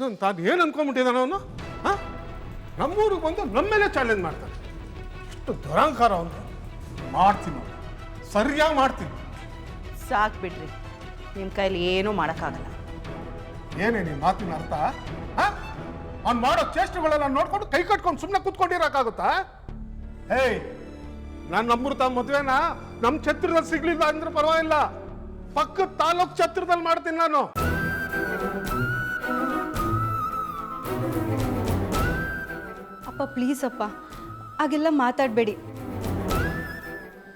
ತನ್ನ ತಾನು ಏನು ಅನ್ಕೊಂಡ್ಬಿಟ್ಟಿದ್ದಾನ ಅವನು? ಹಾಂ? ನಮ್ಮೂರಿಗೆ ಬಂದು ನಮ್ಮ ಮೇಲೆ ಚಾಲೆಂಜ್ ಮಾಡ್ತಾನೆ. ಎಷ್ಟು ದುರಾಂಕಾರ ಅವನು ಮಾಡ್ತೀನಿ. ಸರಿಯಾಗಿ ಮಾಡ್ತೀನಿ. ಸಾಕು ಬಿಡ್ರಿ. ನಿಮ್ಮ ಕೈಲಿ ಏನೂ ಮಾಡೋಕ್ಕಾಗಲ್ಲ. ಏನೇ ನೀನು ಮಾತಿನ ಅರ್ಥ? ಅವ್ನು ಮಾಡೋ ಚೇಷ್ಟೆಗಳೆಲ್ಲ ನೋಡ್ಕೊಂಡು ಕೈ ಕಟ್ಕೊಂಡು ಸುಮ್ಮನೆ ಕೂತ್ಕೊಂಡಿರೋಕ್ಕಾಗುತ್ತಾ? ಏಯ್ ನಾನು ನಮ್ಮೂರು ತಮ್ಮ ಮದುವೆನ ನಮ್ಮ ಛತ್ರದಲ್ಲಿ ಸಿಗ್ಲಿಲ್ಲ ಅಂದ್ರೆ ಪರವಾಗಿಲ್ಲ. ಪಕ್ಕದ ತಾಲೂಕ್ ಛತ್ರದಲ್ಲಿ ಮಾಡ್ತೀನಿ ನಾನು. ಅಪ್ಪ ಪ್ಲೀಸ್ ಅಪ್ಪ, ಹಾಗೆಲ್ಲ ಮಾತಾಡಬೇಡಿ.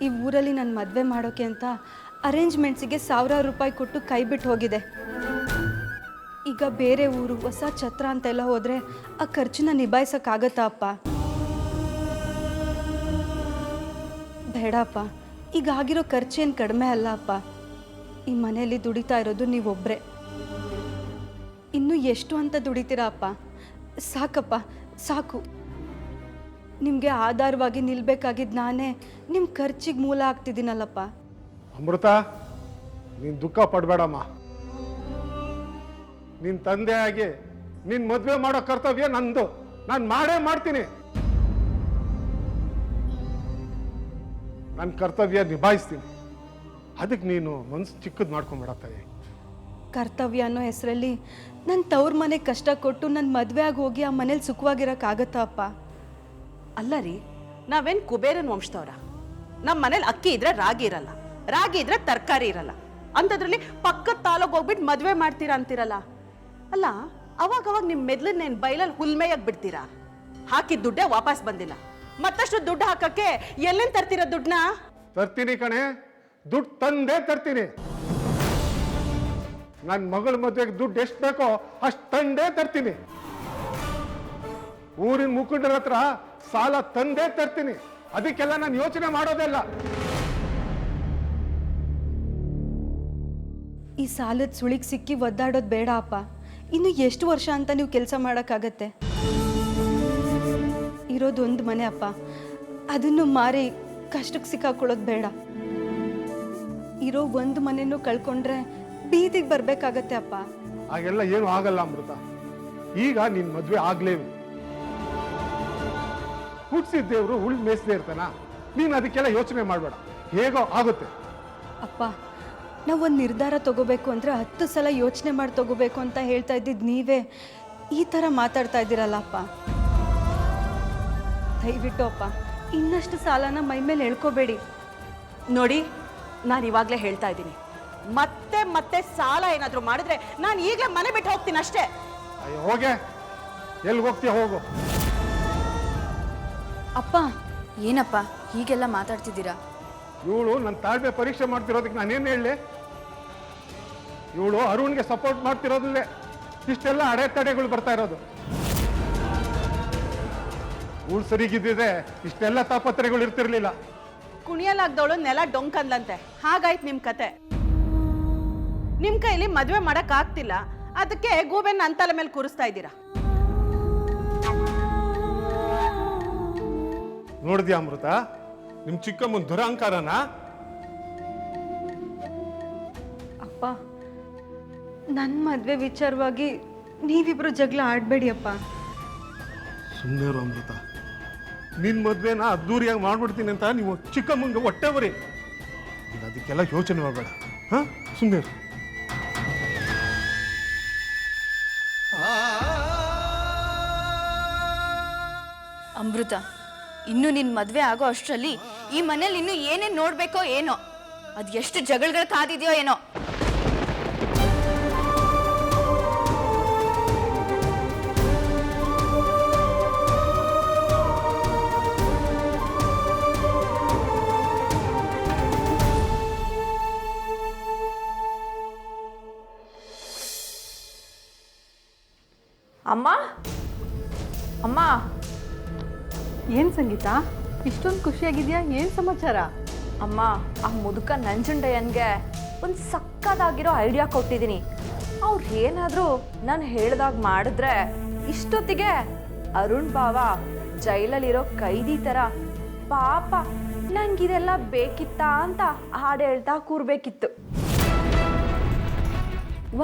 ಈ ಊರಲ್ಲಿ ನನ್ನ ಮದುವೆ ಮಾಡೋಕೆ ಅಂತ ಅರೇಂಜ್ಮೆಂಟ್ಸಿಗೆ ಸಾವಿರಾರು ರೂಪಾಯಿ ಕೊಟ್ಟು ಕೈ ಬಿಟ್ಟು ಹೋಗಿದೆ. ಈಗ ಬೇರೆ ಊರು, ಹೊಸ ಛತ್ರ ಅಂತೆಲ್ಲ ಹೋದರೆ ಆ ಖರ್ಚನ್ನ ನಿಭಾಯಿಸೋಕ್ಕಾಗತ್ತಾ ಅಪ್ಪ? ಬೇಡಪ್ಪ, ಈಗ ಆಗಿರೋ ಖರ್ಚೇನು ಕಡಿಮೆ ಅಲ್ಲ ಅಪ್ಪ. ಈ ಮನೆಯಲ್ಲಿ ದುಡಿತಾ ಇರೋದು ನೀವೊಬ್ಬರೇ ಇನ್ನು ಎಷ್ಟು ಅಂತ ದುಡಿತೀರಾ ಅಪ್ಪ? ಸಾಕಪ್ಪ ಸಾಕು. ನಿಮಗೆ ಆಧಾರವಾಗಿ ನಿಲ್ಬೇಕಾಗಿದ್ದು ನಾನೇ ನಿಮ್ಮ ಖರ್ಚಿಗೆ ಮೂಲ ಆಗ್ತಿದ್ದೀನಲ್ಲಪ್ಪ. ಅಮೃತ ನೀನು ದುಃಖ ಪಡಬೇಡಮ್ಮ. ನಿನ್ನ ತಂದೆ ಆಗಿ ನಿನ್ ಮದುವೆ ಮಾಡೋ ಕರ್ತವ್ಯ ನಂದು. ನಾನು ಮಾಡೇ ಮಾಡ್ತೀನಿ. ನನ್ನ ಕರ್ತವ್ಯ ನಿಭಾಯಿಸ್ತೀನಿ. ಅದಕ್ಕೆ ನೀನು ಮನ್ಸು ಚಿಕ್ಕದು ಮಾಡ್ಕೊಂಬೇಡ ತಾಯಿ. ಕರ್ತವ್ಯ ಅನ್ನೋ ಹೆಸರಲ್ಲಿ ನನ್ನ ತವ್ರ ಮನೆಗೆ ಕಷ್ಟ ಕೊಟ್ಟು ನನ್ನ ಮದುವೆ ಆಗಿ ಹೋಗಿ ಆ ಮನೇಲಿ ಸುಖವಾಗಿರೋಕ್ಕಾಗತ್ತಾ ಅಪ್ಪ? ಅಲ್ಲ ರೀ ನಾವೇನು ಕುಬೇರನ್ ವಂಶದವ್ರ? ನಮ್ಮ ಮನೇಲಿ ಅಕ್ಕಿ ಇದ್ರೆ ರಾಗಿ ಇರಲ್ಲ ರಾಗಿ ಇದ್ರೆ ತರಕಾರಿ ಇರಲ್ಲ. ಅಂಥದ್ರಲ್ಲಿ ಪಕ್ಕದ ತಾಲೂಕ್ ಹೋಗ್ಬಿಟ್ಟು ಮದುವೆ ಮಾಡ್ತೀರಾ ಅಂತಿರಲ್ಲ? ಅಲ್ಲ ಅವಾಗ ಅವಾಗ ನಿಮ್ಮ ಮೆದ್ಲನ್ನೇನು ಬೈಲಲ್ಲಿ ಹುಲ್ಮೆಯಾಗಿ ಬಿಡ್ತೀರಾ? ಹಾಕಿದ ದುಡ್ಡೇ ವಾಪಸ್ ಬಂದಿಲ್ಲ. ಮತ್ತಷ್ಟು ದುಡ್ಡು ಹಾಕಕ್ಕೆ ಎಲ್ಲಿಂದ ತರ್ತೀರಾ ದುಡ್ಡನ್ನ? ತರ್ತೀನಿ ಕಣೆ ದುಡ್ಡು ತಂದೇ ತರ್ತೀನಿ. ನನ್ನ ಮಗಳ ಮದುವೆಗೆ ದುಡ್ಡು ಎಷ್ಟು ಬೇಕೋ ಅಷ್ಟು ತಂದೇ ತರ್ತೀನಿ. ಊರಿನ ಮುಖಂಡರ ಹತ್ರ ಸಾಲ ತಂದೇ ತರ್ತೀನಿ. ಅದಕ್ಕೆಲ್ಲ ನಾನು ಯೋಚನೆ ಮಾಡೋದಿಲ್ಲ ಈ ಸಾಲದ ಸುಳಿಗೆ ಸಿಕ್ಕಿ ಒದ್ದಾಡೋದು ಬೇಡ ಅಪ್ಪ. ಇನ್ನು ಎಷ್ಟು ವರ್ಷ ಅಂತ ನೀವು ಕೆಲಸ ಮಾಡೋಕ್ಕಾಗತ್ತೆ? ಇರೋದು ಒಂದು ಮನೆ ಅಪ್ಪ. ಅದನ್ನು ಮಾರಿ ಕಷ್ಟಕ್ಕೆ ಸಿಕ್ಕಾಕೊಳ್ಳೋದು ಬೇಡ. ಇರೋ ಒಂದು ಮನೆನೂ ಕಳ್ಕೊಂಡ್ರೆ ಬೀದಿಗೆ ಬರ್ಬೇಕಾಗತ್ತೆ ಅಪ್ಪ. ಹಾಗೆಲ್ಲ ಏನು ಆಗಲ್ಲ ಅಮೃತ. ಈಗ ನಿನ್ ಮದುವೆ ಆಗ್ಲೇ ಹುಟ್ಟಿಸಿದ ದೇವರು ಉಳ್ ಮೇಯಿಸದೇ ಇರ್ತಾನ. ನೀನ್ ಅದಕ್ಕೆಲ್ಲ ಯೋಚನೆ ಮಾಡಬೇಡ. ಹೇಗೋ ಆಗುತ್ತೆ. ಅಪ್ಪ ನಾವು ಒಂದು ನಿರ್ಧಾರ ತಗೋಬೇಕು ಅಂದ್ರೆ ಹತ್ತು ಸಲ ಯೋಚನೆ ಮಾಡಿ ತಗೋಬೇಕು ಅಂತ ಹೇಳ್ತಾ ಇದ್ದಿದ್ದು ನೀವೇ ಈ ಥರ ಮಾತಾಡ್ತಾ ಇದ್ದೀರಲ್ಲ ಅಪ್ಪ. ದಯವಿಟ್ಟು ಅಪ್ಪ ಇನ್ನಷ್ಟು ಸಾಲನ ಮೈ ಮೇಲೆ ಹೇಳ್ಕೋಬೇಡಿ ನೋಡಿ ನಾನು ಇವಾಗಲೇ ಹೇಳ್ತಾ ಇದ್ದೀನಿ. ಮತ್ತೆ ಮತ್ತೆ ಸಾಲ ಏನಾದರೂ ಮಾಡಿದ್ರೆ ನಾನು ಈಗಲೇ ಮನೆ ಬಿಟ್ಟು ಹೋಗ್ತೀನಿ ಅಷ್ಟೇ. ಅಯ್ಯೋ ಹೋಗೆ. ಎಲ್ಲಿ ಹೋಗ್ತೀಯ? ಹೋಗು. ಅಪ್ಪ ಏನಪ್ಪ? ಹೀಗೆಲ್ಲ ಮಾತಾಡ್ತಿದ್ದೀರಾ? ಇವಳು ನನ್ನ ತಾಳ್ಮೆ ಪರೀಕ್ಷೆ ಮಾಡ್ತಿರೋದಕ್ಕೆ ನಾನೇನು ಹೇಳಲಿ? ಇವಳು ಅರುಣ್ಗೆ ಸಪೋರ್ಟ್ ಮಾಡ್ತಿರೋದಲ್ಲೇ ಇಷ್ಟೆಲ್ಲ ಅಡೆತಡೆಗಳು ಬರ್ತಾ ಇರೋದು. ಇವಳು ಸರಿಗಿದ್ದಿದೆ ಇಷ್ಟೆಲ್ಲ ತಾಪತ್ರೆಗಳು ಇರ್ತಿರ್ಲಿಲ್ಲ. ಕುಣಿಯಲಾಗ್ದವಳು ನೆಲ ಡೊಂಕಂದಂತೆ ಹಾಗಾಯ್ತು ನಿಮ್ಮ ಕತೆ. ನಿಮ್ಮ ಕೈಲಿ ಮದುವೆ ಮಾಡಕ್ ಆಗ್ತಿಲ್ಲ. ಅದಕ್ಕೆ ಗೂಬೆನ್ ನನ್ನ ತಲೆ ಮೇಲೆ ಕೂರಿಸ್ತಾ ಇದ್ದೀರಾ? ನೋಡಿದ್ಯಾ ಅಮೃತ? ನಿಮ್ ಚಿಕ್ಕಮ್ಮನ ದುರಹಂಕಾರನ ಅಪ್ಪ ನನ್ನ ಮದುವೆ ವಿಚಾರವಾಗಿ ನೀವಿಬ್ರು ಜಗಳ ಆಡಬೇಡಿ ಅಪ್ಪ ಸುಮ್ಮನೆ ಇರು ಅಮೃತ. ನಿನ್ ಮದ್ವೆನ ಅದ್ದೂರಿಯಾಗಿ ಮಾಡ್ಬಿಡ್ತೀನಿ ಅಂತ ನೀವು ಚಿಕ್ಕಮ್ಮಂಗೆ ಹೊಟ್ಟೆ ಬರೀ ನೀನು ಅದಕ್ಕೆಲ್ಲ ಯೋಚನೆ ಮಾಡಬೇಡ. ಹಾ? ಸುಮ್ಮನೆ ಇರು. ಅಮೃತ, ಇನ್ನು ನಿನ್ನ ಮದುವೆ ಆಗೋ ಅಷ್ಟರಲ್ಲಿ ಈ ಮನೇಲಿ ಇನ್ನು ಏನೇನು ನೋಡ್ಬೇಕೋ ಏನೋ? ಅದು ಎಷ್ಟು ಜಗಳಗಳು ಕಾದಿದೆಯೋ ಏನೋ? ಅಮ್ಮ? ಅಮ್ಮ? ಏನು ಸಂಗೀತ? ಇಷ್ಟೊಂದು ಖುಷಿಯಾಗಿದೆಯಾ? ಏನು ಸಮಾಚಾರ? ಅಮ್ಮ, ಆ ಮುದುಕ ನಂಜುಂಡಯ್ಯನ್ಗೆ ಒಂದು ಸಕ್ಕದಾಗಿರೋ ಐಡಿಯಾ ಕೊಟ್ಟಿದ್ದೀನಿ ಅವ್ರು ಏನಾದರೂ ನಾನು ಹೇಳ್ದಾಗ ಮಾಡಿದ್ರೆ ಇಷ್ಟೊತ್ತಿಗೆ ಅರುಣ್ ಬಾವ ಜೈಲಲ್ಲಿರೋ ಕೈದಿ ಥರ ಪಾಪ, ನಂಗಿದೆಲ್ಲ ಬೇಕಿತ್ತಾ? ಅಂತ ಹಾಡು ಹೇಳ್ತಾ ಕೂರ್ಬೇಕಿತ್ತು.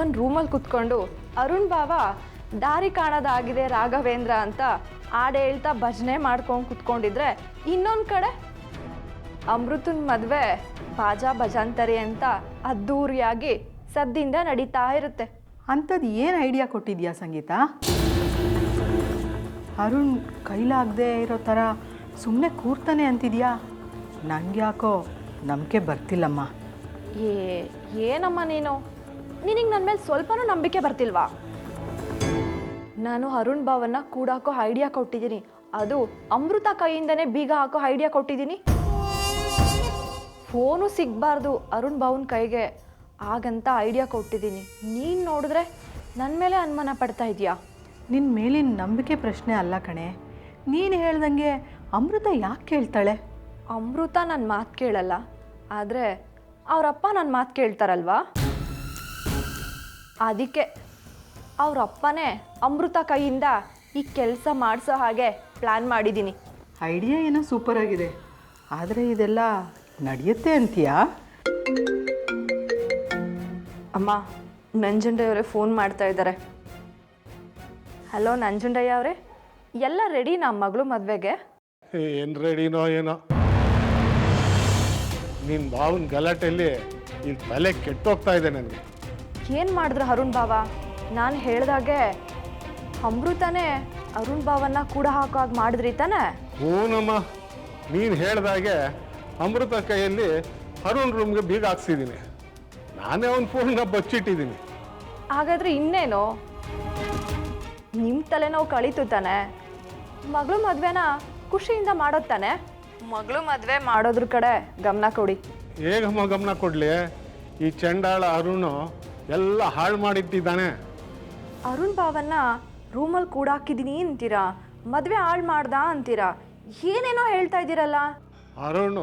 ಒಂದು ರೂಮಲ್ಲಿ ಕುತ್ಕೊಂಡು ಅರುಣ್ ಬಾವ, ದಾರಿ ಕಾಣೋದಾಗಿದೆ ರಾಘವೇಂದ್ರ ಅಂತ ಹಾಡು ಹೇಳ್ತಾ ಭಜನೆ ಮಾಡ್ಕೊಂಡು ಕುತ್ಕೊಂಡಿದ್ರೆ ಇನ್ನೊಂದು ಕಡೆ ಅಮೃತನ್ ಮದುವೆ ಬಾಜಾ ಭಜಾಂತರಿ ಅಂತ ಅದ್ದೂರಿಯಾಗಿ ಸದ್ದಿಂದ ನಡೀತಾ ಇರುತ್ತೆ. ಅಂಥದ್ದು ಏನು ಐಡಿಯಾ ಕೊಟ್ಟಿದ್ಯಾ ಸಂಗೀತ? ಅರುಣ್ ಕೈಲಾಗದೆ ಇರೋ ಥರ ಸುಮ್ಮನೆ ಕೂರ್ತಾನೆ ಅಂತಿದ್ಯಾ? ನಂಗೆ ಯಾಕೋ ನಂಬಿಕೆ ಬರ್ತಿಲ್ಲಮ್ಮ. ಏ ಏನಮ್ಮ ನೀನು? ನಿನಗೆ ನನ್ನ ಮೇಲೆ ಸ್ವಲ್ಪನೂ ನಂಬಿಕೆ ಬರ್ತಿಲ್ವಾ? ನಾನು ಅರುಣ್ ಭಾವನ್ನ ಕೂಡಾಕೋ ಐಡಿಯಾ ಕೊಟ್ಟಿದ್ದೀನಿ. ಅದು ಅಮೃತ ಕೈಯಿಂದನೇ ಬೀಗ ಹಾಕೋ ಐಡಿಯಾ ಕೊಟ್ಟಿದ್ದೀನಿ. ಫೋನು ಸಿಗಬಾರ್ದು ಅರುಣ್ ಭಾವನ್ ಕೈಗೆ. ಹಾಗಂತ ಐಡಿಯಾ ಕೊಟ್ಟಿದ್ದೀನಿ. ನೀನು ನೋಡಿದ್ರೆ ನನ್ನ ಮೇಲೆ ಅನುಮಾನ ಪಡ್ತಾ ಇದೆಯಾ ನಿನ್ನ ಮೇಲಿನ ನಂಬಿಕೆ ಪ್ರಶ್ನೆ ಅಲ್ಲ ಕಣೆ. ನೀನು ಹೇಳ್ದಂಗೆ ಅಮೃತ ಯಾಕೆ ಕೇಳ್ತಾಳೆ? ಅಮೃತ ನನ್ನ ಮಾತು ಕೇಳಲ್ಲ. ಆದರೆ ಅವರಪ್ಪ ನನ್ನ ಮಾತು ಕೇಳ್ತಾರಲ್ವಾ? ಅದಕ್ಕೆ ಅವರಪ್ಪನೇ ಅಮೃತ ಕೈಯಿಂದ ಈ ಕೆಲಸ ಮಾಡಿಸೋ ಹಾಗೆ ಪ್ಲ್ಯಾನ್ ಮಾಡಿದ್ದೀನಿ ಐಡಿಯಾ ಏನೋ ಸೂಪರ್ ಆಗಿದೆ. ಆದರೆ ಇದೆಲ್ಲ ನಡೆಯುತ್ತೆ ಅಂತೀಯಾ? ಅಮ್ಮ ನಂಜುಂಡಯ್ಯ ಅವರೇ ಫೋನ್ ಮಾಡ್ತಾ ಇದ್ದಾರೆ. ಹಲೋ ನಂಜುಂಡಯ್ಯ ಅವರೇ ಎಲ್ಲ ರೆಡಿ ನಮ್ಮ ಮಗಳು ಮದುವೆಗೆ? ಏನು ರೆಡಿನೋ ಏನೋ. ನಿನ್ನ ಭಾವನ ಗಲಾಟೆಯಲ್ಲಿ ಇಲ್ಲಿ ತಲೆ ಕೆಟ್ಟೋಗ್ತಾ ಇದೆ ನನಗೆ. ಏನು ಮಾಡಿದ್ರು ಅರುಣ್ ಬಾವ ನಾನು ಹೇಳ್ದಾಗೆ ಅಮೃತನೇ ಅರುಣ್ ಬಾವನ್ನ ಕೂಡ ಹಾಕೋ ಹಾಗೆ ಮಾಡಿದ್ರಿ ತಾನೆ? ಹೂನಮ್ಮ ನೀನು ಹೇಳ್ದಾಗೆ ಅಮೃತ ಕೈಯಲ್ಲಿ ಅರುಣ್ ರೂಮ್ಗೆ ಬೀಗ ಹಾಕ್ಸಿದ್ದೀನಿ ನಾನೇ ಅವನ ಫೋನ್ನ ಬಚ್ಚಿಟ್ಟಿದ್ದೀನಿ ಹಾಗಾದ್ರೆ ಇನ್ನೇನು? ನಿಮ್ಮ ತಲೆನೋವು ಕಳೀತು ತಾನೆ? ಮಗಳು ಮದುವೆನ ಖುಷಿಯಿಂದ ಮಾಡೋದು ತಾನೆ? ಮಗಳು ಮದುವೆ ಮಾಡೋದ್ರ ಕಡೆ ಗಮನ ಕೊಡಿ. ಹೇಗಮ್ಮ ಗಮನ ಕೊಡಲಿ? ಈ ಚಂಡಾಳ ಅರುಣ್ ಎಲ್ಲ ಹಾಳು ಮಾಡಿಟ್ಟಿದ್ದಾನೆ. ಅರುಣ್ ಬಾವನ್ನ ರೂಮಲ್ಲಿ ಕೂಡಾಕಿದ್ದೀನಿ ಅಂತೀರಾ? ಮದುವೆ ಹಾಳು ಮಾಡ್ದ ಅಂತೀರಾ? ಏನೇನೋ ಹೇಳ್ತಾ ಇದ್ದೀರಲ್ಲ? ಅರುಣ್,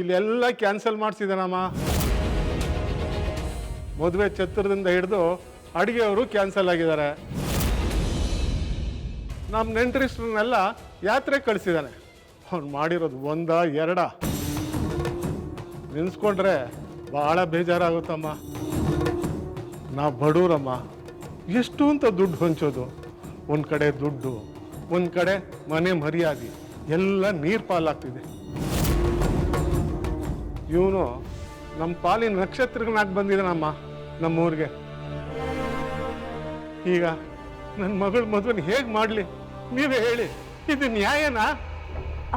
ಇಲ್ಲೆಲ್ಲ ಕ್ಯಾನ್ಸಲ್ ಮಾಡಿಸಿದಾನಮ್ಮ. ಮದುವೆ ಛತ್ರದಿಂದ ಹಿಡಿದು ಅಡುಗೆಯವರು ಕ್ಯಾನ್ಸಲ್ ಆಗಿದ್ದಾರೆ. ನಮ್ಮ ನೆಂಟರಿಸ್ಟ್ರನ್ನೆಲ್ಲ ಯಾತ್ರೆ ಕಳಿಸಿದ್ದಾನೆ ಅವ್ನು ಮಾಡಿರೋದು ಒಂದ, ಎರಡ. ನೆನೆಸ್ಕೊಂಡ್ರೆ ಭಾಳ ಬೇಜಾರಾಗುತ್ತಮ್ಮ. ನಾ ಬಡವ್ರಮ್ಮ ಎಷ್ಟು ಅಂತ ದುಡ್ಡು ಹೊಂಚೋದು? ಒಂದು ಕಡೆ ದುಡ್ಡು ಒಂದು ಕಡೆ ಮನೆ ಮರ್ಯಾದೆ ಎಲ್ಲ ನೀರು ಪಾಲಾಗ್ತಿದೆ. ಇವನು ನಮ್ಮ ಪಾಲಿನ ನಕ್ಷತ್ರಗಳನ್ನಾಗಿ ಬಂದಿದ್ದಾನಮ್ಮ ನಮ್ಮೂರಿಗೆ. ಈಗ ನನ್ನ ಮಗಳ ಮದುವೆನ ಹೇಗೆ ಮಾಡಲಿ? ನೀವೇ ಹೇಳಿ ಇದು ನ್ಯಾಯನಾ?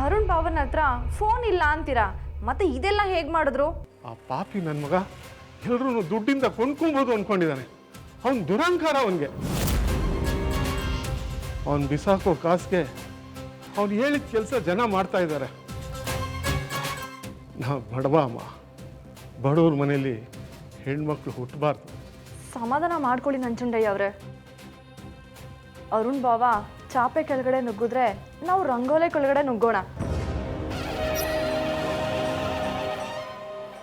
ಅರುಣ್ ಬಾಬನ್ ಹತ್ರ ಫೋನ್ ಇಲ್ಲ ಅಂತೀರಾ? ಮತ್ತೆ ಇದೆಲ್ಲ ಹೇಗೆ ಮಾಡಿದ್ರು? ಆ ಪಾಪಿ ನನ್ನ ಮಗ ಎಲ್ಲರೂ ದುಡ್ಡಿಂದ ಕೊಂಡ್ಕೊಬೋದು ಅನ್ಕೊಂಡಿದ್ದಾನೆ ಅವನ್ ದುರಂಕಾರ ಅವನಿಗೆ. ಅವನ್ ಬಿಸಾಕೋ ಕಾಸಿಗೆ ಅವ್ನು ಹೇಳಿದ ಕೆಲಸ ಜನ ಮಾಡ್ತಾ ಇದ್ದಾರೆ ನಾವು ಬಡವ ಅಮ್ಮ. ಬಡವ್ರ ಮನೇಲಿ ಹೆಣ್ಮಕ್ಳು ಹುಟ್ಟಬಾರ್ದು ಸಮಾಧಾನ ಮಾಡ್ಕೊಳ್ಳಿ ನಂಜುಂಡಯ್ಯ ಅವರೇ. ಅರುಣ್ ಬಾವ ಚಾಪೆ ಕೆಳಗಡೆ ನುಗ್ಗಿದ್ರೆ ನಾವು ರಂಗೋಲೆ ಕೆಳಗಡೆ ನುಗ್ಗೋಣ.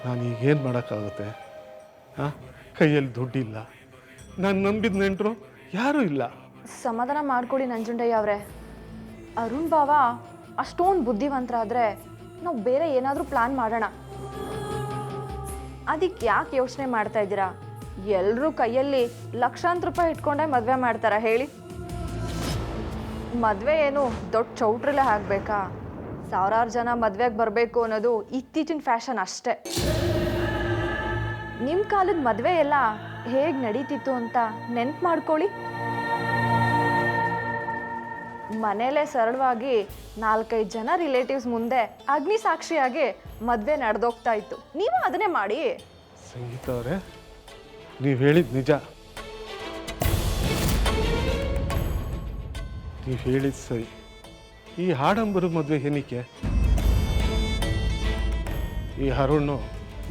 ನಾನು ಈಗೇನು ಮಾಡೋಕ್ಕಾಗುತ್ತೆ? ಹಾಂ? ಕೈಯಲ್ಲಿ ದುಡ್ಡಿಲ್ಲ. ನಾನು ನಂಬಿದ ನೆಂಟರು ಯಾರೂ ಇಲ್ಲ. ಸಮಾಧಾನ ಮಾಡ್ಕೊಡಿ ನಂಜುಂಡಯ್ಯ ಅವರೇ. ಅರುಣ್ ಬಾವ ಅಷ್ಟೊಂದು ಬುದ್ಧಿವಂತರಾದ್ರೆ ನಾವು ಬೇರೆ ಏನಾದರೂ ಪ್ಲಾನ್ ಮಾಡೋಣ. ಅದಕ್ಕೆ ಯಾಕೆ ಯೋಚನೆ ಮಾಡ್ತಾ ಇದ್ದೀರಾ? ಎಲ್ಲರೂ ಕೈಯಲ್ಲಿ ಲಕ್ಷಾಂತರ ರೂಪಾಯಿ ಇಟ್ಕೊಂಡೆ ಮದುವೆ ಮಾಡ್ತಾರ ಹೇಳಿ? ಮದುವೆ ಏನು ದೊಡ್ಡ ಚೌಟ್ರಲ್ಲೇ ಆಗಬೇಕಾ? ಸಾವಿರಾರು ಜನ ಮದುವೆಗೆ ಬರಬೇಕು ಅನ್ನೋದು ಇತ್ತೀಚಿನ ಫ್ಯಾಷನ್ ಅಷ್ಟೇ. ನಿಮ್ಮ ಕಾಲದ ಮದುವೆ ಎಲ್ಲ ಹೇಗೆ ನಡೀತಿತ್ತು ಅಂತ ನೆನ್ಪು ಮಾಡ್ಕೊಳ್ಳಿ. ಮನೇಲೆ ಸರಳವಾಗಿ ನಾಲ್ಕೈದು ಜನ ರಿಲೇಟಿವ್ಸ್ ಮುಂದೆ ಅಗ್ನಿ ಸಾಕ್ಷಿಯಾಗಿ ಮದುವೆ ನಡೆದೋಗ್ತಾ ಇತ್ತು. ನೀವು ಅದನ್ನೇ ಮಾಡಿ. ಸಂಗೀತ ಅವರೇ, ನೀವು ಹೇಳಿದ ನಿಜ. ನೀವು ಹೇಳಿದ ಸರಿ. ಈ ಹಾಡಂಬರ ಮದುವೆ ಏನಕ್ಕೆ ಈ ಅರುಣ್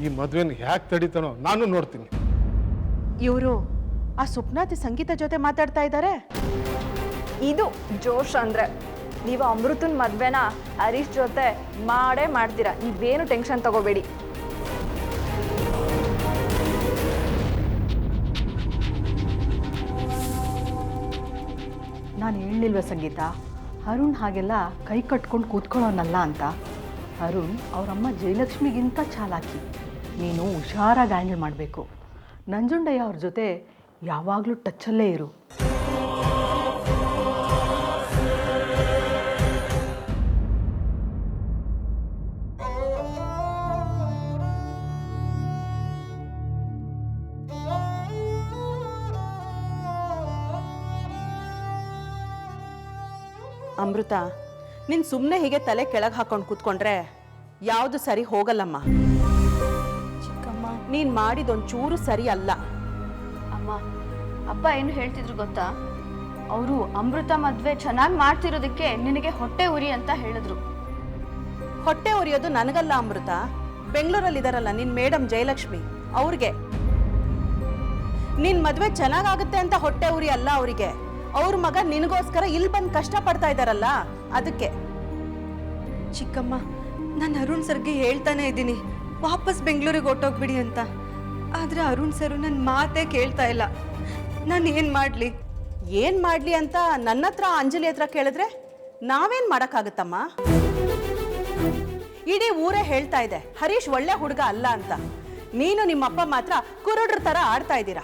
ಈ ಮದುವೆನ ಹ್ಯಾಕ್ ತಡಿತಾನೋ ನಾನು ನೋಡ್ತೀನಿ. ಇವರು ಆ ಸ್ವಪ್ನಾತಿ ಸಂಗೀತ ಜೊತೆ ಮಾತಾಡ್ತಾ ಇದ್ದಾರೆ ಇದು ಜೋಶ್ ಅಂದ್ರೆ. ನೀವು ಅಮೃತನ್ ಮದ್ವೆನ ಹರೀಶ್ ಜೊತೆ ಮಾಡೇ ಮಾಡ್ತೀರಾ. ನೀವೇನು ಟೆನ್ಷನ್ ತಗೋಬೇಡಿ. ನಾನು ಹೇಳಿಲ್ವ ಸಂಗೀತ? ಅರುಣ್ ಹಾಗೆಲ್ಲ ಕೈ ಕಟ್ಕೊಂಡು ಕೂತ್ಕೊಳ್ಳೋನಲ್ಲ ಅಂತ. ಅರುಣ್ ಅವರಮ್ಮ ಜಯಲಕ್ಷ್ಮಿಗಿಂತ ಚಾಲಾಕಿ. ನೀನು ಹುಷಾರಾಗಿ ಹ್ಯಾಂಡಲ್ ಮಾಡಬೇಕು. ನಂಜುಂಡಯ್ಯ ಅವ್ರ ಜೊತೆ ಯಾವಾಗಲೂ ಟಚ್ಚಲ್ಲೇ ಇರು. ಅಮೃತ, ನೀನು ಸುಮ್ಮನೆ ಹೀಗೆ ತಲೆ ಕೆಳಗೆ ಹಾಕೊಂಡು ಕೂತ್ಕೊಂಡ್ರೆ ಯಾವುದು ಸರಿ ಹೋಗಲ್ಲಮ್ಮ. ನೀನು ಮಾಡಿದೊಂಚೂರು ಸರಿ ಅಲ್ಲ ಅಮ್ಮ ಅಪ್ಪ ಏನು ಹೇಳ್ತಿದ್ರು ಗೊತ್ತಾ? ಅವರು ಅಮೃತ ಮದ್ವೆ ಚೆನ್ನಾಗಿ ಮಾಡ್ತಿರೋದಕ್ಕೆ ನಿನಗೆ ಹೊಟ್ಟೆ ಉರಿ ಅಂತ ಹೇಳಿದ್ರು. ಹೊಟ್ಟೆ ಉರಿಯೋದು ನನಗಲ್ಲ ಅಮೃತ. ಬೆಂಗಳೂರಲ್ಲಿ ಇದಾರಲ್ಲ ನಿನ್ ಮೇಡಮ್ ಜಯಲಕ್ಷ್ಮಿ ಅವ್ರಿಗೆ. ನಿನ್ ಮದ್ವೆ ಚೆನ್ನಾಗಾಗುತ್ತೆ ಅಂತ ಹೊಟ್ಟೆ ಉರಿ ಅಲ್ಲ ಅವರಿಗೆ. ಅವ್ರ ಮಗ ನಿನಗೋಸ್ಕರ ಇಲ್ಲಿ ಬಂದು ಕಷ್ಟ ಪಡ್ತಾ ಇದಾರಲ್ಲ ಅದಕ್ಕೆ. ಚಿಕ್ಕಮ್ಮ ನಾನು ಅರುಣ್ ಸರ್ಗೆ ಹೇಳ್ತಾನೆ ಇದ್ದೀನಿ. ವಾಪಸ್ ಬೆಂಗಳೂರಿಗೆ ಹೊಟ್ಟೋಗ್ಬಿಡಿ ಅಂತ. ಆದರೆ ಅರುಣ್ ಸರು ನನ್ನ ಮಾತೇ ಕೇಳ್ತಾ ಇಲ್ಲ. ನಾನು ಏನು ಮಾಡಲಿ? ಏನು ಮಾಡ್ಲಿ ಅಂತ ನನ್ನ ಹತ್ರ ಅಂಜಲಿ ಹತ್ರ ಕೇಳಿದ್ರೆ ನಾವೇನ್ ಮಾಡಕ್ಕಾಗತ್ತಮ್ಮ? ಇಡೀ ಊರೇ ಹೇಳ್ತಾ ಇದೆ, ಹರೀಶ್ ಒಳ್ಳೆ ಹುಡುಗ ಅಲ್ಲ ಅಂತ. ನೀನು ನಿಮ್ಮಪ್ಪ ಮಾತ್ರ ಕುರುಡ್ರ ಥರ ಆಡ್ತಾ ಇದ್ದೀರಾ?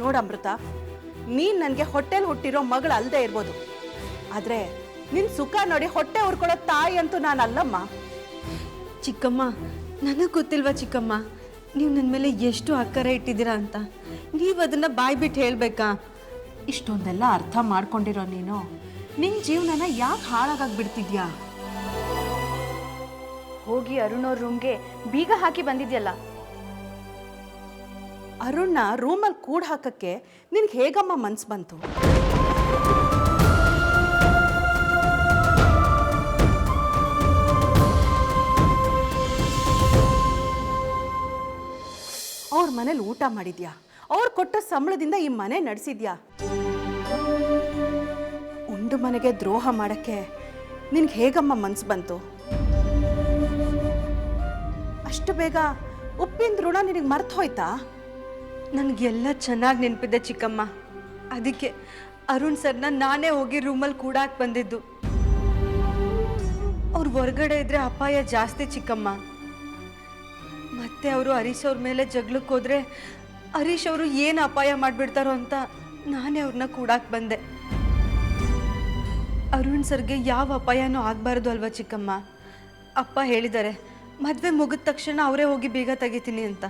ನೋಡಮೃತ ನೀನು ನನಗೆ ಹೊಟ್ಟೆಲ್ ಹುಟ್ಟಿರೋ ಮಗಳು ಅಲ್ದೇ ಇರ್ಬೋದು. ಆದ್ರೆ ನಿನ್ ಸುಖ ನೋಡಿ ಹೊಟ್ಟೆ ಉರ್ಕೊಳ್ಳೋ ತಾಯಿ ಅಂತೂ ನಾನು ಅಲ್ಲಮ್ಮ ಚಿಕ್ಕಮ್ಮ ನನಗೆ ಗೊತ್ತಿಲ್ವಾ ಚಿಕ್ಕಮ್ಮ ನೀವು ನನ್ನ ಮೇಲೆ ಎಷ್ಟು ಅಕ್ಕರೆ ಇಟ್ಟಿದ್ದೀರಾ ಅಂತ? ನೀವು ಅದನ್ನು ಬಾಯ್ ಬಿಟ್ಟು ಹೇಳಬೇಕಾ? ಇಷ್ಟೊಂದೆಲ್ಲ ಅರ್ಥ ಮಾಡ್ಕೊಂಡಿರೋ ನೀನು ನಿನ್ನ ಜೀವನನ ಯಾಕೆ ಹಾಳಾಗಾಗ್ ಬಿಡ್ತಿದ್ಯಾ ಹೋಗಿ ಅರುಣ್ ಅವ್ರ ರೂಮ್ಗೆ ಬೀಗ ಹಾಕಿ ಬಂದಿದ್ಯಲ್ಲ? ಅರುಣ್ನ ರೂಮಲ್ಲಿ ಕೂಡ್ ಹಾಕಕ್ಕೆ ನಿನಗೆ ಹೇಗಮ್ಮ ಮನ್ಸು ಬಂತು? ಅವ್ರ ಮನೇಲಿ ಊಟ ಮಾಡಿದ್ಯಾ? ಅವ್ರು ಕೊಟ್ಟ ಸಂಬಳದಿಂದ ಈ ಮನೆ ನಡೆಸಿದ್ಯಾ? ಉಂಡು ಮನೆಗೆ ದ್ರೋಹ ಮಾಡಕ್ಕೆ ನಿನ್ಗೆ ಹೇಗಮ್ಮ ಮನ್ಸು ಬಂತು? ಅಷ್ಟು ಬೇಗ ಉಪ್ಪಿನ ಋಣ ನಿನಗೆ ಮರ್ತು ಹೋಯ್ತಾ? ನನಗೆಲ್ಲ ಚೆನ್ನಾಗಿ ನೆನಪಿದೆ ಚಿಕ್ಕಮ್ಮ. ಅದಕ್ಕೆ ಅರುಣ್ ಸರ್ನ ನಾನೇ ಹೋಗಿ ರೂಮಲ್ಲಿ ಕೂಡಾಕ್ ಬಂದಿದ್ದು. ಅವ್ರು ಹೊರಗಡೆ ಇದ್ರೆ ಅಪಾಯ ಜಾಸ್ತಿ ಚಿಕ್ಕಮ್ಮ. ಮತ್ತೆ ಅವರು ಹರೀಶ್ ಅವ್ರ ಮೇಲೆ ಜಗಳಕ್ಕೆ ಹೋದ್ರೆ ಹರೀಶ್ ಅವರು ಏನು ಅಪಾಯ ಮಾಡಿಬಿಡ್ತಾರೋ ಅಂತ ನಾನೇ ಅವ್ರನ್ನ ಕೂಡಾಕ್ ಬಂದೆ. ಅರುಣ್ ಸರ್ಗೆ ಯಾವ ಅಪಾಯನೂ ಆಗಬಾರ್ದು ಅಲ್ವಾ ಚಿಕ್ಕಮ್ಮ? ಅಪ್ಪ ಹೇಳಿದ್ದಾರೆ ಮದುವೆ ಮುಗಿದ ತಕ್ಷಣ ಅವರೇ ಹೋಗಿ ಬೀಗ ತೆಗಿತೀನಿ ಅಂತ.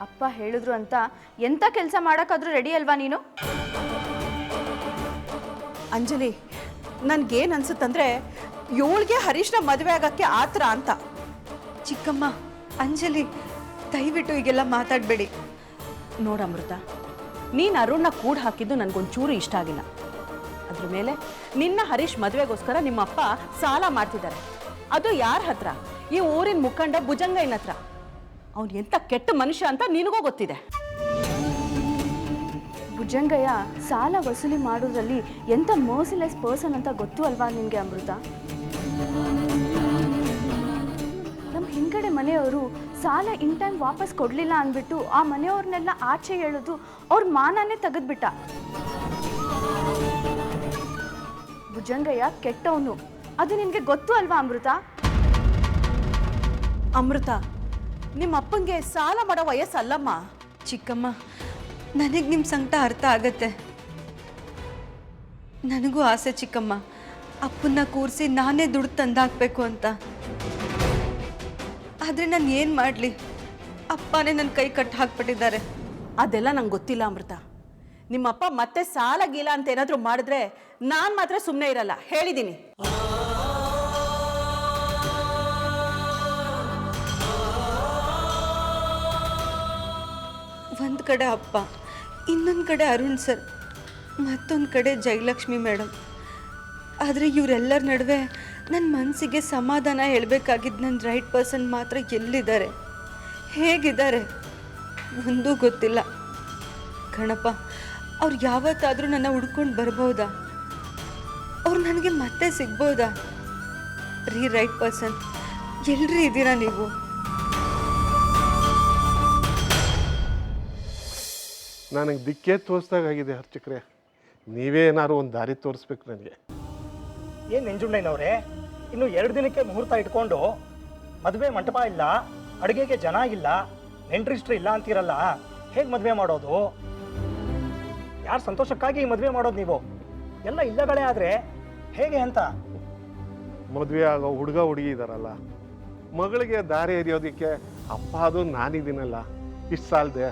ಅಪ್ಪ ಹೇಳಿದ್ರು ಅಂತ ಎಂಥ ಕೆಲಸ ಮಾಡೋಕ್ಕಾದ್ರೂ ರೆಡಿ ಅಲ್ವಾ ನೀನು? ಅಂಜಲಿ ನನಗೇನು ಅನ್ಸುತ್ತಂದ್ರೆ ಏಳಿಗೆ ಹರೀಶ್ನ ಮದುವೆ ಆಗಕ್ಕೆ ಆತರ ಅಂತ. ಚಿಕ್ಕಮ್ಮ ಅಂಜಲಿ ದಯವಿಟ್ಟು ಈಗೆಲ್ಲ ಮಾತಾಡಬೇಡಿ. ನೋಡಮೃತ ನೀನು ಅರುಣ್ನ ಕೂಡ್ ಹಾಕಿದ್ದು ನನಗೊಂಚೂರು ಇಷ್ಟ ಆಗಿಲ್ಲ. ಅದ್ರ ಮೇಲೆ ನಿನ್ನ ಹರೀಶ್ ಮದುವೆಗೋಸ್ಕರ ನಿಮ್ಮಪ್ಪ ಸಾಲ ಮಾಡ್ತಿದ್ದಾರೆ. ಅದು ಯಾರ ಹತ್ರ? ಈ ಊರಿನ ಮುಖಂಡ ಭುಜಂಗಯ್ಯನ ಹತ್ರ. ಅವನು ಎಂತ ಕೆಟ್ಟ ಮನುಷ್ಯ ಅಂತ ನಿನಗೂ ಗೊತ್ತಿದೆ. ಭುಜಂಗಯ್ಯ, ಸಾಲ ವಸೂಲಿ ಮಾಡೋದ್ರಲ್ಲಿ ಎಂಥ ಮರ್ಸಿಲೆಸ್ ಪರ್ಸನ್ ಅಂತ ಗೊತ್ತು ಅಲ್ವಾ ನಿನಗೆ ಅಮೃತ? ನಮ್ಮ ಹಿಂಗಡೆ ಮನೆಯವರು ಸಾಲ ಇನ್ ಟೈಮ್ ವಾಪಸ್ ಕೊಡಲಿಲ್ಲ ಅಂದ್ಬಿಟ್ಟು ಆ ಮನೆಯವ್ರನ್ನೆಲ್ಲ ಆಚೆ ಹೇಳೋದು ಅವ್ರ ಮಾನನೇ ತೆಗೆದ್ಬಿಟ್ಟ. ಭುಜಂಗಯ್ಯ ಕೆಟ್ಟವನು. ಅದು ನಿನಗೆ ಗೊತ್ತು ಅಲ್ವಾ ಅಮೃತ? ಅಮೃತ, ನಿಮ್ಮ ಅಪ್ಪಂಗೆ ಸಾಲ ಮಾಡೋ ವಯಸ್ಸಲ್ಲಮ್ಮ? ಚಿಕ್ಕಮ್ಮ, ನನಗೆ ನಿಮ್ಮ ಸಂಕಟ ಅರ್ಥ ಆಗತ್ತೆ. ನನಗೂ ಆಸೆ ಚಿಕ್ಕಮ್ಮ. ಅಪ್ಪನ್ನ ಕೂರಿಸಿ ನಾನೇ ದುಡ್ಡು ತಂದಾಕ್ಬೇಕು ಅಂತ. ಆದರೆ ನಾನು ಏನು ಮಾಡಲಿ? ಅಪ್ಪನೇ ನನ್ನ ಕೈ ಕಟ್ಟು ಹಾಕ್ಬಿಟ್ಟಿದ್ದಾರೆ. ಅದೆಲ್ಲ ನಂಗೆ ಗೊತ್ತಿಲ್ಲ ಅಮೃತ. ನಿಮ್ಮಪ್ಪ ಮತ್ತೆ ಸಾಲ ಗೀಲ ಅಂತ ಏನಾದರೂ ಮಾಡಿದ್ರೆ ನಾನು ಮಾತ್ರ ಸುಮ್ಮನೆ ಇರಲ್ಲ. ಹೇಳಿದ್ದೀನಿ ಒಂದು ಕಡೆ ಅಪ್ಪ ಇನ್ನೊಂದು ಕಡೆ ಅರುಣ್ ಸರ್ ಮತ್ತೊಂದು ಕಡೆ ಜಯಲಕ್ಷ್ಮಿ ಮೇಡಮ್ ಆದರೆ ಇವರೆಲ್ಲರ ನಡುವೆ ನನ್ನ ಮನಸ್ಸಿಗೆ ಸಮಾಧಾನ ಹೇಳಬೇಕಾಗಿದ್ದು ನನ್ನ ರೈಟ್ ಪರ್ಸನ್ ಮಾತ್ರ ಎಲ್ಲಿದ್ದಾರೆ? ಹೇಗಿದ್ದಾರೆ? ಒಂದೂ ಗೊತ್ತಿಲ್ಲ. ಗಣಪ ಅವ್ರು ಯಾವತ್ತಾದರೂ ನನ್ನ ಹುಡ್ಕೊಂಡು ಬರ್ಬೋದಾ? ಅವ್ರು ನನಗೆ ಮತ್ತೆ ಸಿಗ್ಬೋದಾ? ರೀ ರೈಟ್ ಪರ್ಸನ್ ಎಲ್ರಿ ಇದ್ದೀರಾ ನೀವು? ನನಗೆ ದಿಕ್ಕೇ ತೋರಿಸ್ದಾಗಾಗಿದೆ ಅರ್ಚಕ್ರೆ ನೀವೇ ಏನಾದ್ರು ಒಂದು ದಾರಿ ತೋರಿಸ್ಬೇಕು ನನಗೆ. ಏನು ನಂಜುಂಡಯ್ಯನವ್ರೆ? ಇನ್ನು ಎರಡು ದಿನಕ್ಕೆ ಮುಹೂರ್ತ ಇಟ್ಕೊಂಡು ಮದುವೆ ಮಂಟಪ ಇಲ್ಲ ಅಡುಗೆಗೆ ಜನ ಇಲ್ಲ ನೆಂಟ್ರಿಸ್ಟ್ರು ಇಲ್ಲ ಅಂತೀರಲ್ಲ ಹೇಗೆ ಮದುವೆ ಮಾಡೋದು? ಯಾರ ಸಂತೋಷಕ್ಕಾಗಿ ಈ ಮದುವೆ ಮಾಡೋದು ನೀವು? ಎಲ್ಲ ಇಲ್ಲಗಳೇ ಆದರೆ ಹೇಗೆ ಅಂತ? ಮದುವೆ ಆಗೋ ಹುಡುಗ ಹುಡುಗಿ ಇದಾರಲ್ಲ ಮಗಳಿಗೆ ದಾರಿ ಎರಿಯೋದಕ್ಕೆ ಅಪ್ಪ ಅದು ನಾನಿದ್ದೀನಲ್ಲ ಇಷ್ಟು ಸಾಲದೆ.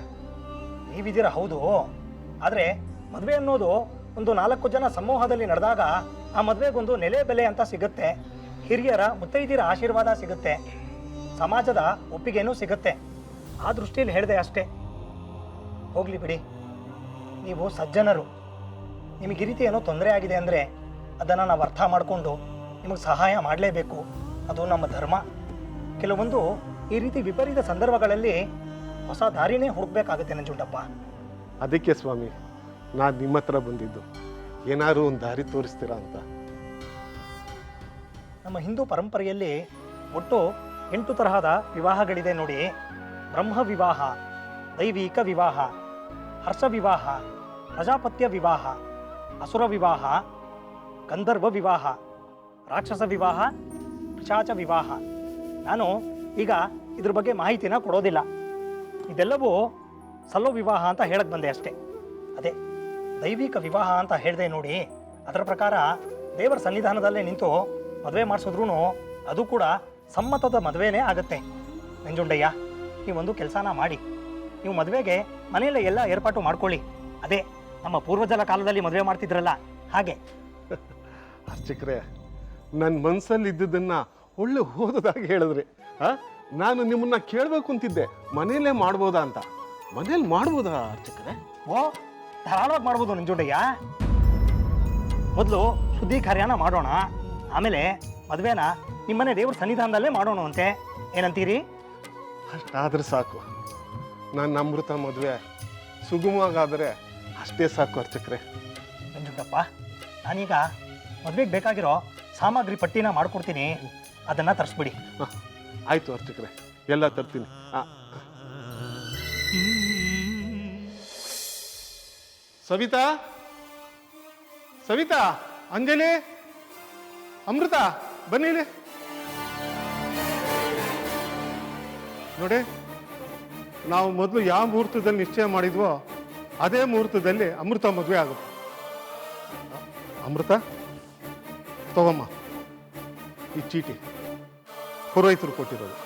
ನೀವಿದ್ದೀರ? ಹೌದು. ಆದರೆ ಮದುವೆ ಅನ್ನೋದು ಒಂದು ನಾಲ್ಕು ಜನ ಸಮೂಹದಲ್ಲಿ ನಡೆದಾಗ ಆ ಮದುವೆಗೊಂದು ನೆಲೆ ಬೆಲೆ ಅಂತ ಸಿಗುತ್ತೆ. ಹಿರಿಯರ ಮುತ್ತೈದಿರ ಆಶೀರ್ವಾದ ಸಿಗುತ್ತೆ. ಸಮಾಜದ ಒಪ್ಪಿಗೆನೂ ಸಿಗುತ್ತೆ. ಆ ದೃಷ್ಟಿಯಲ್ಲಿ ಹೇಳಿದೆ ಅಷ್ಟೇ. ಹೋಗಲಿ ಬಿಡಿ. ನೀವು ಸಜ್ಜನರು. ನಿಮಗೆ ಈ ರೀತಿ ಏನೋ ತೊಂದರೆ ಆಗಿದೆ ಅಂದರೆ ಅದನ್ನು ನಾವು ಅರ್ಥ ಮಾಡಿಕೊಂಡು ನಿಮಗೆ ಸಹಾಯ ಮಾಡಲೇಬೇಕು. ಅದು ನಮ್ಮ ಧರ್ಮ. ಕೆಲವೊಂದು ಈ ರೀತಿ ವಿಪರೀತ ಸಂದರ್ಭಗಳಲ್ಲಿ ಹೊಸ ದಾರಿನೇ ಹುಡುಕ್ಬೇಕಾಗುತ್ತೆ ನಂಜುಂಡಪ್ಪ. ಅದಕ್ಕೆ ಸ್ವಾಮಿ, ನಾನು ನಿಮ್ಮ ಹತ್ರ ಬಂದಿದ್ದು. ಏನಾದರೂ ಒಂದು ದಾರಿ ತೋರಿಸ್ತೀರಾ ಅಂತ. ನಮ್ಮ ಹಿಂದೂ ಪರಂಪರೆಯಲ್ಲಿ ಒಟ್ಟು ಎಂಟು ತರಹದ ವಿವಾಹಗಳಿದೆ ನೋಡಿ. ಬ್ರಹ್ಮ ವಿವಾಹ, ದೈವಿಕ ವಿವಾಹ, ಹರ್ಷ ವಿವಾಹ, ಪ್ರಜಾಪತ್ಯ ವಿವಾಹ, ಅಸುರ ವಿವಾಹ, ಗಂಧರ್ವ ವಿವಾಹ, ರಾಕ್ಷಸ ವಿವಾಹ, ಪಿಶಾಚ ವಿವಾಹ. ನಾನು ಈಗ ಇದ್ರ ಬಗ್ಗೆ ಮಾಹಿತಿನ ಕೊಡೋದಿಲ್ಲ. ಇದೆಲ್ಲವೂ ಸಲ್ಲೋ ವಿವಾಹ ಅಂತ ಹೇಳಕ್ ಬಂದೆ ಅಷ್ಟೇ. ಅದೇ, ದೈವಿಕ ವಿವಾಹ ಅಂತ ಹೇಳಿದೆ ನೋಡಿ. ಅದರ ಪ್ರಕಾರ ದೇವರ ಸನ್ನಿಧಾನದಲ್ಲೇ ನಿಂತು ಮದುವೆ ಮಾಡಿಸಿದ್ರು ಅದು ಕೂಡ ಸಮ್ಮತದ ಮದುವೆನೇ ಆಗುತ್ತೆ. ನಂಜುಂಡಯ್ಯ ನೀವೊಂದು ಕೆಲಸನ ಮಾಡಿ. ನೀವು ಮದುವೆಗೆ ಮನೆಯಲ್ಲೇ ಎಲ್ಲ ಏರ್ಪಾಟು ಮಾಡ್ಕೊಳ್ಳಿ. ಅದೇ ನಮ್ಮ ಪೂರ್ವಜರ ಕಾಲದಲ್ಲಿ ಮದುವೆ ಮಾಡ್ತಿದ್ರಲ್ಲ ಹಾಗೆ. ಅರ್ಚಕರೇ ನನ್ನ ಮನಸ್ಸಲ್ಲಿ ಇದ್ದದನ್ನ ಒಳ್ಳೆ ಓದೋದಾಗಿ ಹೇಳಿದ್ರಿ. ನಾನು ನಿಮ್ಮನ್ನ ಕೇಳಬೇಕು ಅಂತಿದ್ದೆ. ಮನೆಯಲ್ಲೇ ಮಾಡ್ಬೋದಾ ಅಂತ. ಮನೇಲಿ ಮಾಡ್ಬೋದಾ ಅರ್ಚಕರೇ? ಓ ಧಾರಾಳವಾಗಿ ಮಾಡ್ಬೋದು ನಂಜುಂಡಯ್ಯ. ಮೊದಲು ಸುದ್ದಿ ಕಾರ್ಯನ ಮಾಡೋಣ. ಆಮೇಲೆ ಮದುವೆನ ನಿಮ್ಮನೆ ದೇವ್ರ ಸನ್ನಿಧಾನದಲ್ಲೇ ಮಾಡೋಣ ಅಂತೆ. ಏನಂತೀರಿ? ಅಷ್ಟಾದ್ರೆ ಸಾಕು. ನನ್ನ ಅಮೃತ ಮದುವೆ ಸುಗಮವಾಗಾದರೆ ಅಷ್ಟೇ ಸಾಕು ಅರ್ಚಕ್ರೆ. ನಂಜುಂಡಪ್ಪ ನಾನೀಗ ಮದುವೆಗೆ ಬೇಕಾಗಿರೋ ಸಾಮಗ್ರಿ ಪಟ್ಟಿನ ಮಾಡ್ಕೊಡ್ತೀನಿ. ಅದನ್ನು ತರಿಸ್ಬಿಡಿ. ಹಾಂ ಆಯ್ತು ಅರ್ಚಕ್ರೆ. ಎಲ್ಲ ತರ್ತೀನಿ. ಸವಿತಾ? ಸವಿತಾ? ಅಂಜಲಿ? ಅಮೃತ, ಬನ್ನಿ ಇಲ್ಲಿ. ನೋಡಿ, ನಾವು ಮೊದಲು ಯಾವ ಮುಹೂರ್ತದಲ್ಲಿ ನಿಶ್ಚಯ ಮಾಡಿದ್ವೋ, ಅದೇ ಮುಹೂರ್ತದಲ್ಲಿ ಅಮೃತ ಮದುವೆ ಆಗುತ್ತೆ. ಅಮೃತ, ತಗೊಮ್ಮ, ಈ ಚೀಟಿ ಪುರೋಹಿತರು ಕೊಟ್ಟಿರೋದು.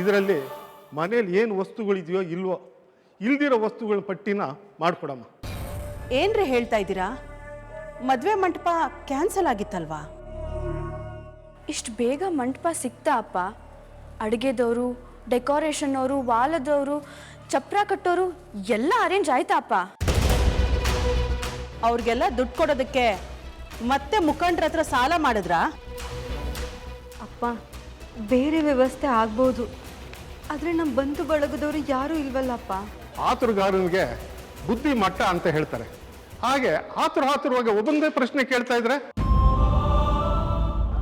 ಇದರಲ್ಲಿ ಮನೇಲಿ ಏನು ವಸ್ತುಗಳಿದೆಯೋ ಇಲ್ವೋ, ಇಲ್ದಿರೋ ವಸ್ತುಗಳ ಪಟ್ಟಿನ ಮಾಡಿಕೊಡಮ್ಮ. ಏನ್ರಿ ಹೇಳ್ತಾ ಇದ್ದೀರಾ? ಮದುವೆ ಮಂಟಪ ಕ್ಯಾನ್ಸಲ್ ಆಗಿತ್ತಲ್ವಾ? ಇಷ್ಟು ಬೇಗ ಮಂಟಪ ಸಿಕ್ತಾ ಅಪ್ಪ. ಅಡುಗೆದವರು ಡೆಕೋರೇಷನ್ ಅವರು ವಾಲದವರು ಚಪ್ರ ಕಟ್ಟೋರು ಎಲ್ಲ ಅರೇಂಜ್ ಆಯ್ತಾ ಅಪ್ಪ? ಅವ್ರಿಗೆಲ್ಲ ದುಡ್ಡು ಕೊಡೋದಕ್ಕೆ ಮತ್ತೆ ಮುಖಂಡ್ರ ಹತ್ರ ಸಾಲ ಮಾಡಿದ್ರಾ? ಅಪ್ಪ ಬೇರೆ ವ್ಯವಸ್ಥೆ ಆಗ್ಬೋದು. ಆದರೆ ನಮ್ಮ ಬಂಧು ಬಳಗದವರು ಯಾರೂ ಇಲ್ವಲ್ಲಪ್ಪ ಆತುರಗಾರನಿಗೆ ಬುದ್ಧಿ ಮಟ್ಟ ಅಂತ ಹೇಳ್ತಾರೆ. ಹಾಗೆ ಆತುರ ಆತುರವಾಗಿ ಒಬ್ಬೊಂದೇ ಪ್ರಶ್ನೆ ಕೇಳ್ತಾ ಇದ್ರೆ?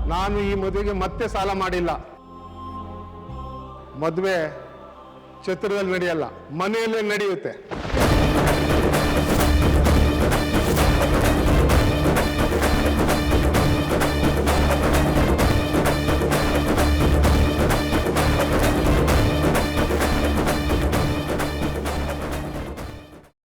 ನಾನು ಈ ಮದುವೆಗೆ ಮತ್ತೆ ಸಾಲ ಮಾಡಿಲ್ಲ. ಮದುವೆ ಛತ್ರದಲ್ಲಿ ನಡೆಯಲ್ಲ ಮನೆಯಲ್ಲೇ ನಡೆಯುತ್ತೆ.